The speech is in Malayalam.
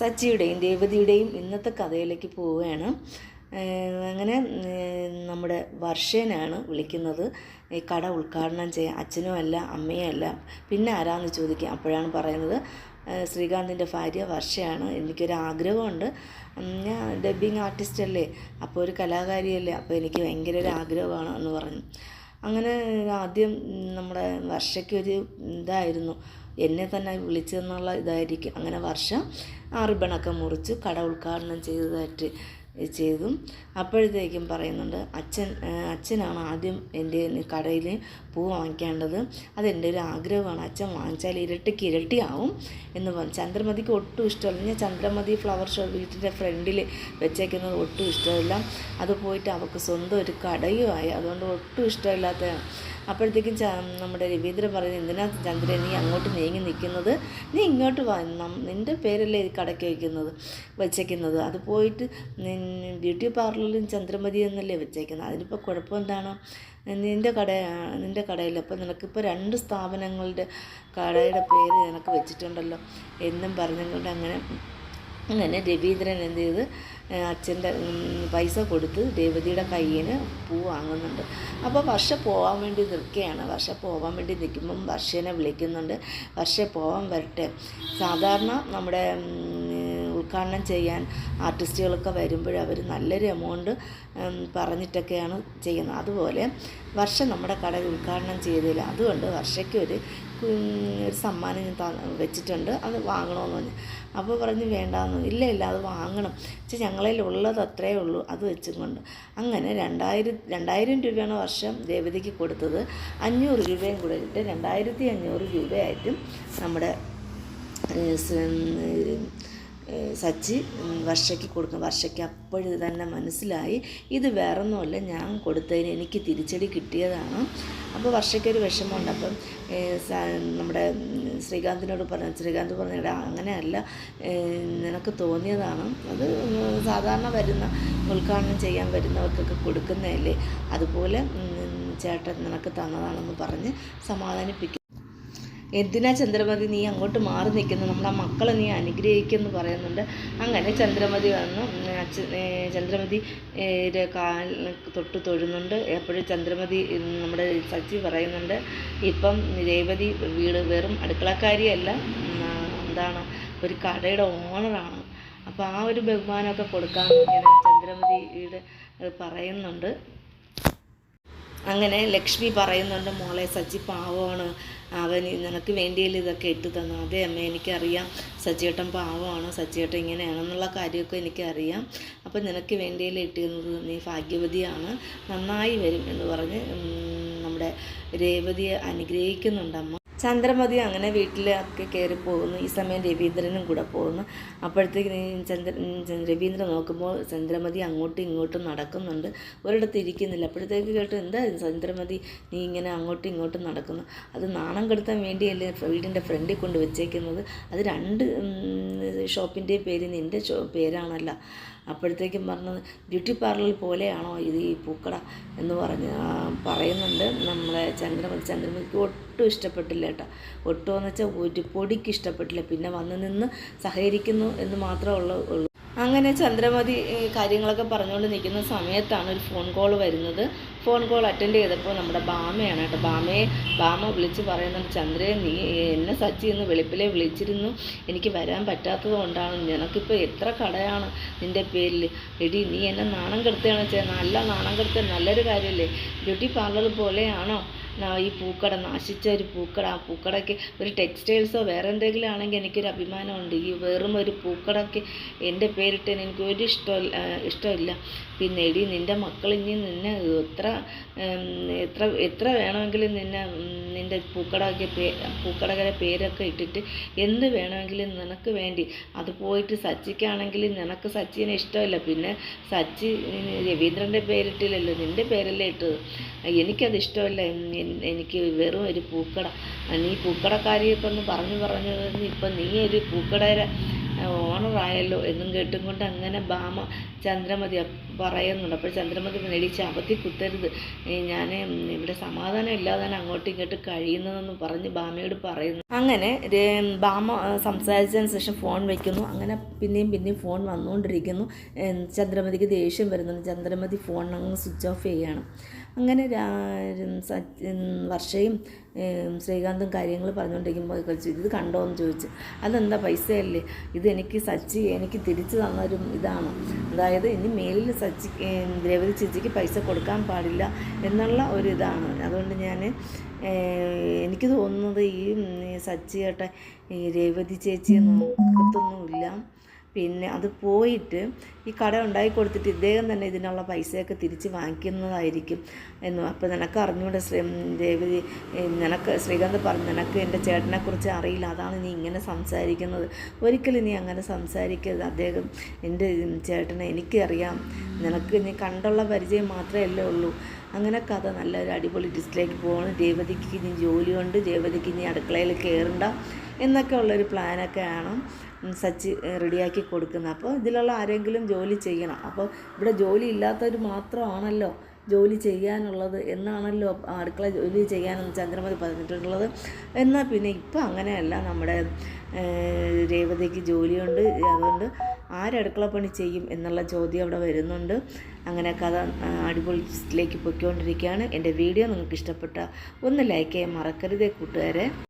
സച്ചിയുടെയും രേവതിയുടെയും ഇന്നത്തെ കഥയിലേക്ക് പോവുകയാണ്. അങ്ങനെ നമ്മുടെ വർഷേനാണ് വിളിക്കുന്നത്. ഈ കട ഉദ്ഘാടനം ചെയ്യാൻ അച്ഛനും അല്ല അമ്മയും അല്ല. പിന്നെ ആരാന്ന് ചോദിക്കുക അപ്പോഴാണ് പറയുന്നത്. ശ്രീകാന്തിന്റെ ഭാര്യ വർഷയാണ്. എനിക്കൊരു ആഗ്രഹമുണ്ട്. ഞാൻ ഡബ്ബിങ് ആർട്ടിസ്റ്റ് അല്ലേ? അപ്പോൾ ഒരു കലാകാരിയല്ലേ? അപ്പോൾ എനിക്ക് ഭയങ്കര ഒരു ആഗ്രഹമാണ് എന്ന് പറഞ്ഞു. അങ്ങനെ ആദ്യം നമ്മുടെ വർഷയ്ക്കൊരു ഇതായിരുന്നു. എന്നെ തന്നെ വിളിച്ചെന്നുള്ള ഇതായിരിക്കും. അങ്ങനെ വർഷം ആ റിബണൊക്കെ മുറിച്ച് കട ഉദ്ഘാടനം ചെയ്തതായിട്ട് ചെയ്തു അപ്പോഴത്തേക്കും പറയുന്നുണ്ട് അച്ഛൻ അച്ഛനാണ് ആദ്യം എന്റെ കടയിൽ പൂ വാങ്ങിക്കേണ്ടത്. അതെന്റെ ഒരു ആഗ്രഹമാണ്. അച്ഛൻ വാങ്ങിച്ചാൽ ഇരട്ടിക്ക് ഇരട്ടിയാവും. എന്ന് പറഞ്ഞു. ചന്ദ്രമതിക്ക് ഒട്ടും ഇഷ്ടമല്ല. ഞാൻ ചന്ദ്രമതി ഫ്ലവർ ഷോ വീട്ടിന്റെ ഫ്രണ്ടിൽ വെച്ചേക്കുന്നത് ഒട്ടും ഇഷ്ടമില്ല. അത് പോയിട്ട് അവൾക്ക് സ്വന്തം ഒരു കടയുമായി. അതുകൊണ്ട് ഒട്ടും ഇഷ്ടമില്ലാത്തതാണ് അപ്പോഴത്തേക്കും നമ്മുടെ രവീന്ദ്രൻ പറയുന്നത് എന്തിനാ ചന്ദ്രൻ നീ അങ്ങോട്ട് നീങ്ങി നിൽക്കുന്നത്? നീ ഇങ്ങോട്ട് വാ നിന്റെ പേരല്ലേ ഈ കടയ്ക്ക് വയ്ക്കുന്നത് വെച്ചേക്കുന്നത്? അത് പോയിട്ട് ബ്യൂട്ടി പാർലറിലും ചന്ദ്രമതി എന്നല്ലേ വെച്ചേക്കുന്നത്? അതിനിപ്പോൾ കുഴപ്പം എന്താണ്? നിന്റെ കട നിന്റെ കടയിൽ അപ്പോൾ നിനക്കിപ്പോൾ രണ്ട് സ്ഥാപനങ്ങളുടെ കടയുടെ പേര് നിനക്ക് വെച്ചിട്ടുണ്ടല്ലോ. എന്നും പറഞ്ഞുകൊണ്ട് അങ്ങനെ അങ്ങനെ രവീന്ദ്രൻ എന്ത് ചെയ്ത് അച്ഛന്റെ പൈസ കൊടുത്ത് രേവതിയുടെ കയ്യിന് പൂ വാങ്ങുന്നുണ്ട്. അപ്പോൾ വർഷ പോകാൻ വേണ്ടി നിൽക്കുകയാണ്. വർഷ പോകാൻ വേണ്ടി നിൽക്കുമ്പം വർഷേനെ വിളിക്കുന്നുണ്ട്. വർഷ പോകാൻ വരട്ടെ. സാധാരണ നമ്മുടെ ഉദ്ഘാടനം ചെയ്യാൻ ആർട്ടിസ്റ്റുകളൊക്കെ വരുമ്പോൾ അവർ നല്ലൊരു എമൗണ്ട് പറഞ്ഞിട്ടൊക്കെയാണ് ചെയ്യുന്നത്. അതുപോലെ വർഷം നമ്മുടെ കട ഉദ്ഘാടനം ചെയ്തില്ല അതുകൊണ്ട് വർഷയ്ക്ക് ഒരു സമ്മാനം വെച്ചിട്ടുണ്ട്. അത് വാങ്ങണമെന്ന് പറഞ്ഞു. അപ്പോൾ പറഞ്ഞ് വേണ്ടാന്ന്. ഇല്ല ഇല്ല അത് വാങ്ങണം. പക്ഷെ ഞങ്ങളിൽ ഉള്ളത് അത്രയേ ഉള്ളൂ. അത് വെച്ചും കൊണ്ട്. അങ്ങനെ രണ്ടായിരം രണ്ടായിരം രൂപയാണ് വർഷം ദേവതയ്ക്ക് കൊടുത്തത്. അഞ്ഞൂറ് രൂപയും കൂടെ ഇട്ട് രണ്ടായിരത്തി അഞ്ഞൂറ് രൂപയായിട്ടും നമ്മുടെ സച്ചി വർഷയ്ക്ക് കൊടുക്കും വർഷയ്ക്ക് അപ്പോഴും തന്നെ മനസ്സിലായി. ഇത് വേറൊന്നുമല്ല ഞാൻ കൊടുത്തതിന് എനിക്ക് തിരിച്ചടി കിട്ടിയതാണ്. അപ്പോൾ വർഷയ്ക്കൊരു വിഷമമുണ്ട്. അപ്പം നമ്മുടെ ശ്രീകാന്തിനോട് പറഞ്ഞു ശ്രീകാന്ത് പറഞ്ഞു അങ്ങനെയല്ല നിനക്ക് തോന്നിയതാണ്. അത് സാധാരണ വരുന്ന ഉദ്ഘാടനം ചെയ്യാൻ വരുന്നവർക്കൊക്കെ കൊടുക്കുന്നതല്ലേ. അതുപോലെ ചേട്ടൻ നിനക്ക് തന്നതാണെന്ന് പറഞ്ഞ് സമാധാനിപ്പിക്കും. എന്തിനാ ചന്ദ്രമതി നീ അങ്ങോട്ട് മാറി നിൽക്കുന്നു നമ്മുടെ മക്കളെ നീ അനുഗ്രഹിക്കുമെന്ന് പറയുന്നുണ്ട്. അങ്ങനെ ചന്ദ്രമതി വന്നു അച്ഛൻ ചന്ദ്രമതി കാൽ തൊട്ട് തൊഴുന്നുണ്ട്. എപ്പോഴും ചന്ദ്രമതി നമ്മുടെ സച്ചി പറയുന്നുണ്ട്. ഇപ്പം രേവതി വീട് വെറും അടുക്കളക്കാരിയല്ല. എന്താണ് ഒരു കടയുടെ ഓണറാണ്. അപ്പോൾ ആ ഒരു ബഹുമാനമൊക്കെ കൊടുക്കാൻ ചന്ദ്രമതിയുടെ പറയുന്നുണ്ട്. അങ്ങനെ ലക്ഷ്മി പറയുന്നുണ്ട് മോളെ സജി പാവമാണ്. അവൻ നിനക്ക് വേണ്ടിയല്ലേ ഇതൊക്കെ ഇട്ട് തന്നു അതെ അമ്മ എനിക്കറിയാം. സച്ചിയേട്ടൻ പാവമാണ്. സച്ചിയേട്ടൻ ഇങ്ങനെയാണെന്നുള്ള കാര്യമൊക്കെ എനിക്കറിയാം. അപ്പം നിനക്ക് വേണ്ടിയല്ലേ ഇട്ടിരുന്നത്? നീ ഭാഗ്യവതിയാണ്. നന്നായി വരും എന്ന് പറഞ്ഞ് നമ്മുടെ രേവതിയെ അനുഗ്രഹിക്കുന്നുണ്ടമ്മ ചന്ദ്രമതി അങ്ങനെ വീട്ടിലൊക്കെ കയറി പോകുന്നു. ഈ സമയം രവീന്ദ്രനും കൂടെ പോകുന്നു. അപ്പോഴത്തേക്ക് ചന്ദ്ര രവീന്ദ്രൻ നോക്കുമ്പോൾ ചന്ദ്രമതി അങ്ങോട്ടും ഇങ്ങോട്ടും നടക്കുന്നുണ്ട്. ഒരിടത്ത് ഇരിക്കുന്നില്ല. അപ്പോഴത്തേക്ക് കേട്ടു എന്താ ചന്ദ്രമതി? നീ ഇങ്ങനെ അങ്ങോട്ടും ഇങ്ങോട്ടും നടക്കുന്നു. അത് നാണം കെടുത്താൻ വേണ്ടിയല്ലേ വീടിന്റെ ഫ്രണ്ടിൽ കൊണ്ട് വെച്ചേക്കുന്നത്? അത് രണ്ട് ഷോപ്പിന്റെ പേര് നിന്റെ ഷോ പേരാണല്ല. അപ്പോഴത്തേക്കും പറഞ്ഞത് ബ്യൂട്ടി പാർലർ പോലെയാണോ ഇത് ഈ പൂക്കട? എന്ന് പറഞ്ഞ് പറയുന്നുണ്ട് നമ്മളെ ചന്ദ്രമതി ചന്ദ്രമതിക്ക് ഒട്ടും ഇഷ്ടപ്പെട്ടില്ല കേട്ടോ. ഒട്ടുമെന്ന് വെച്ചാൽ ഒരു പൊടിക്ക് ഇഷ്ടപ്പെട്ടില്ല. പിന്നെ വന്ന് നിന്ന് സഹകരിക്കുന്നു എന്ന് മാത്രമേ ഉള്ളൂ. അങ്ങനെ ചന്ദ്രമതി കാര്യങ്ങളൊക്കെ പറഞ്ഞുകൊണ്ട് നിൽക്കുന്ന സമയത്താണ് ഒരു ഫോൺ കോൾ വരുന്നത്. ഫോൺ കോൾ അറ്റൻഡ് ചെയ്തപ്പോൾ നമ്മുടെ ബാമയാണ് കേട്ടോ. ബാമയെ ബാമ വിളിച്ച് പറയുന്നുണ്ട് ചന്ദ്രയെ നീ എന്നെ സച്ചി എന്ന് വെളുപ്പിലെ വിളിച്ചിരുന്നു. എനിക്ക് വരാൻ പറ്റാത്തത് കൊണ്ടാണ്. നിനക്കിപ്പോൾ എത്ര കടയാണ് നിന്റെ പേരിൽ എടി നീ എന്നെ നാണം കെടുത്തുകയാണ് വെച്ചാൽ നല്ല നാണം കെടുത്ത നല്ലൊരു കാര്യമല്ലേ? ബ്യൂട്ടി പാർലർ പോലെയാണോ? ഈ പൂക്കട നാശിച്ച ഒരു പൂക്കട ആ പൂക്കടയ്ക്ക് ഒരു ടെക്സ്റ്റൈൽസോ വേറെ എന്തെങ്കിലും ആണെങ്കിൽ എനിക്കൊരു അഭിമാനമുണ്ട്. ഈ വെറും ഒരു പൂക്കടയ്ക്ക് എന്റെ പേരിട്ട് എനിക്ക് ഒരു ഇഷ്ടമില്ല ഇഷ്ടമില്ല. പിന്നെ എടി നിന്റെ മക്കൾ ഇനി നിന്നെ എത്ര എത്ര എത്ര വേണമെങ്കിലും നിന്നെ നിന്റെ പൂക്കടയ്ക്ക് പേ പൂക്കടകരെ പേരൊക്കെ ഇട്ടിട്ട് എന്ത് വേണമെങ്കിലും നിനക്ക് വേണ്ടി. അത് പോയിട്ട് സച്ചിക്കാണെങ്കിൽ നിനക്ക് സച്ചിനെ ഇഷ്ടമില്ല. പിന്നെ സച്ചി രവീന്ദ്രന്റെ പേരിട്ടില്ലല്ലോ നിന്റെ പേരല്ലേ ഇട്ടത്. എനിക്കത് ഇഷ്ടമല്ല. എനിക്ക് വെറും ഒരു പൂക്കട. നീ പൂക്കടക്കാരിയൊക്കെ ഒന്ന് പറഞ്ഞു പറഞ്ഞു ഇപ്പം നീ ഒരു പൂക്കടയുടെ ഓണറായല്ലോ എന്നും കേട്ടും കൊണ്ട് അങ്ങനെ ഭാമ ചന്ദ്രമതി പറയുന്നുണ്ട്. അപ്പോൾ ചന്ദ്രമതി നേടി ചാപത്തി കുത്തരുത്. ഞാൻ ഇവിടെ സമാധാനം ഇല്ലാതാണ് അങ്ങോട്ടും ഇങ്ങോട്ടും കഴിയുന്നതെന്ന് പറഞ്ഞ് ഭാമയോട് പറയുന്നു. അങ്ങനെ ബാമ സംസാരിച്ചതിന് ശേഷം ഫോൺ വയ്ക്കുന്നു അങ്ങനെ പിന്നെയും പിന്നെയും ഫോൺ വന്നുകൊണ്ടിരിക്കുന്നു. ചന്ദ്രമതിക്ക് ദേഷ്യം വരുന്നുണ്ട്. ചന്ദ്രമതി ഫോൺ അങ്ങ് സ്വിച്ച് ഓഫ് ചെയ്യുകയാണ് അങ്ങനെ വർഷയും ശ്രീകാന്തും കാര്യങ്ങൾ പറഞ്ഞുകൊണ്ടിരിക്കുമ്പോൾ കഴിച്ചു ഇത് കണ്ടോ എന്ന് ചോദിച്ചു. അതെന്താ പൈസയല്ലേ? ഇത് എനിക്ക് സച്ചി എനിക്ക് തിരിച്ചു തന്നൊരു ഇതാണ്. അതായത് ഇനി മേലിൽ സച്ചി ദ്രൗപതി ചേച്ചിക്ക് പൈസ കൊടുക്കാൻ പാടില്ല എന്നുള്ള ഒരു ഇതാണ്. അതുകൊണ്ട് ഞാൻ എനിക്ക് തോന്നുന്നത് ഈ ഉം, ഈ ഈ രേവതി ചേച്ചി നോക്കത്തൊന്നുമില്ല. പിന്നെ അത് പോയിട്ട് ഈ കട ഉണ്ടാക്കി കൊടുത്തിട്ട് ഇദ്ദേഹം തന്നെ ഇതിനുള്ള പൈസയൊക്കെ തിരിച്ച് വാങ്ങിക്കുന്നതായിരിക്കും എന്ന്. അപ്പോൾ നിനക്ക് അറിഞ്ഞൂടെ ശ്രീ ദേവതി നിനക്ക് ശ്രീകാന്ത് പറഞ്ഞു നിനക്ക് എന്റെ ചേട്ടനെക്കുറിച്ച് അറിയില്ല. അതാണ് നീ ഇങ്ങനെ സംസാരിക്കുന്നത്. ഒരിക്കലും നീ അങ്ങനെ സംസാരിക്കരുത്. അദ്ദേഹം എന്റെ ചേട്ടനെ എനിക്കറിയാം. നിനക്ക് നീ കണ്ടുള്ള പരിചയം മാത്രമേ അല്ലേ ഉള്ളൂ. അങ്ങനെ കഥ നല്ലൊരു അടിപൊളി ഡിസ്റ്റിലേക്ക് പോകണം രേവതിക്ക് ഇനി ജോലിയുണ്ട് ദേവതിക്ക് ഇനി അടുക്കളയിൽ കയറണ്ട. എന്നൊക്കെ ഉള്ളൊരു പ്ലാനൊക്കെയാണ് ഉം സച്ചി റെഡിയാക്കി കൊടുക്കുന്നത്. അപ്പോൾ ഇതിലുള്ള ആരെങ്കിലും ജോലി ചെയ്യണം. അപ്പോൾ ഇവിടെ ജോലി ഇല്ലാത്തവർ മാത്രമാണല്ലോ ജോലി ചെയ്യാനുള്ളത് എന്നാണല്ലോ അടുക്കള ജോലി ചെയ്യാനെന്ന് ചന്ദ്രമതി പറഞ്ഞിട്ടുള്ളത്. എന്നാൽ പിന്നെ ഇപ്പം അങ്ങനെയല്ല. നമ്മുടെ രേവതിക്ക് ജോലിയുണ്ട്. അതുകൊണ്ട് ആരടുക്കള പണി ചെയ്യും എന്നുള്ള ചോദ്യം അവിടെ വരുന്നുണ്ട്. അങ്ങനെ കഥ അടിപൊളി ലിസ്റ്റിലേക്ക് പൊയ്ക്കൊണ്ടിരിക്കുകയാണ്. എന്റെ വീഡിയോ നിങ്ങൾക്ക് ഇഷ്ടപ്പെട്ട ഒന്ന് ലൈക്ക് ചെയ്യാൻ മറക്കരുതേ കൂട്ടുകാരെ.